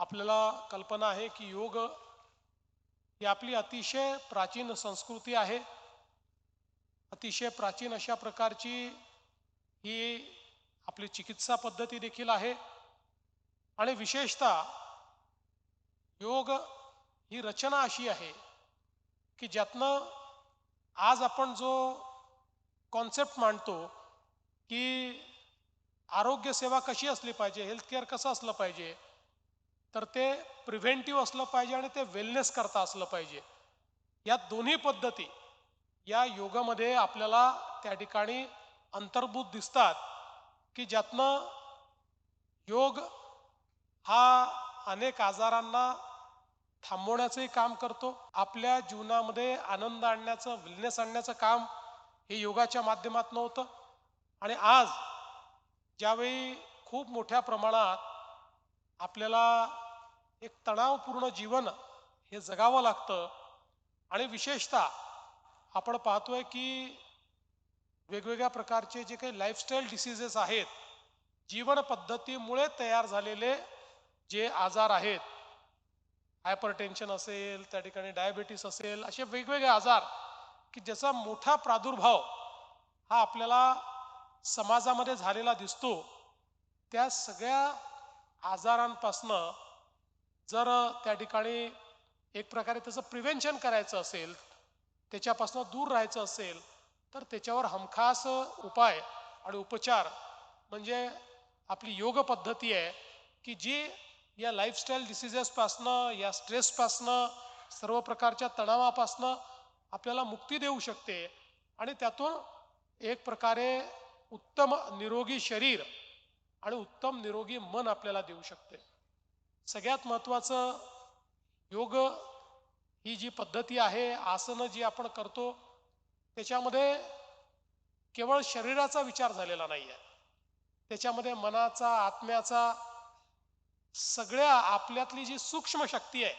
आपल्याला कल्पना आहे की योग ही आपली अतिशय प्राचीन संस्कृती आहे. अतिशय प्राचीन अशा प्रकारची ही आपली चिकित्सा पद्धती देखील आहे. आणि विशेषतः योग ही रचना अशी आहे की ज्यातनं आज आपण जो कॉन्सेप्ट मांडतो की आरोग्य सेवा कशी असली पाहिजे हेल्थकेअर कसं असलं पाहिजे तर ते प्रिव्हेंटिव्ह असलं पाहिजे आणि ते वेलनेस करता असलं पाहिजे. या दोन्ही पद्धती या योगामध्ये आपल्याला त्या ठिकाणी अंतर्भूत दिसतात की ज्यातनं योग हा अनेक आजारांना थांबवण्याचंही काम करतो. आपल्या जीवनामध्ये आनंद आणण्याचं विलनेस आणण्याचं काम हे योगाच्या माध्यमातून होतं. आणि आज ज्यावेळी खूप मोठ्या प्रमाणात आपल्याला एक तणावपूर्ण जीवन हे जगावं लागतं. आणि विशेषतः आपण पाहतोय की वेगवेगळ्या प्रकारचे जे काही लाईफस्टाईल डिसिजेस आहेत जीवन पद्धतीमुळे तयार झालेले जे आजार आहेत हायपरटेन्शन असेल त्या ठिकाणी डायबिटीस असेल असे वेगवेगळे आजार की ज्याचा मोठा प्रादुर्भाव हा आपल्याला समाजामध्ये झालेला दिसतो. त्या सगळ्या आजारांपासनं जर त्या ठिकाणी एक प्रकारे त्याचं प्रिव्हेन्शन करायचं असेल त्याच्यापासून दूर राहायचं असेल तर त्याच्यावर हमखास उपाय आणि उपचार म्हणजे आपली योग पद्धती आहे की जी या लाईफस्टाईल डिसिजेसपासनं या स्ट्रेसपासनं सर्व प्रकारच्या तणावापासनं आपल्याला मुक्ती देऊ शकते. आणि त्यातून एक प्रकारे उत्तम निरोगी शरीर आणि उत्तम निरोगी मन आपल्याला देऊ शकते. सगळ्यात महत्त्वाचं योग ही जी पद्धती आहे आसनं जी आपण करतो त्याच्यामध्ये केवळ शरीराचा विचार झालेला नाही आहे त्याच्यामध्ये मनाचा आत्म्याचा सगळ्या आपल्यातली जी सूक्ष्म शक्ती आहे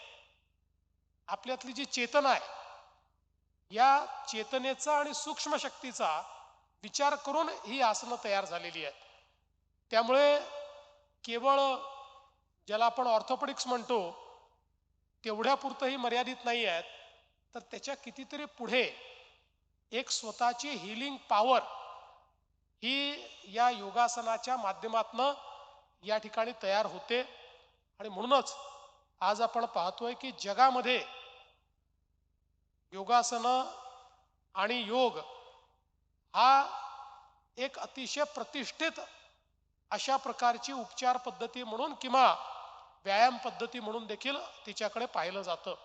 आपल्यातली जी चेतना आहे या चेतनेचा आणि सूक्ष्म शक्तीचा विचार करून ही आसनं तयार झालेली आहेत. त्यामुळे केवळ ज्याला आपण ऑर्थोपेडिक्स म्हणतो तेवढ्यापुरतंही मर्यादित नाही आहेत तर त्याच्या कितीतरी पुढे एक स्वतःची हिलिंग पॉवर ही या योगासनाच्या माध्यमातनं या ठिकाणी तयार होते. आणि म्हणूनच आज आपण पाहतोय की जगामध्ये योगासनं आणि योग हा एक अतिशय प्रतिष्ठित अशा प्रकारची उपचार पद्धती म्हणून किंवा व्यायाम पद्धती म्हणून देखील तिच्याकडे पाहिलं जातं.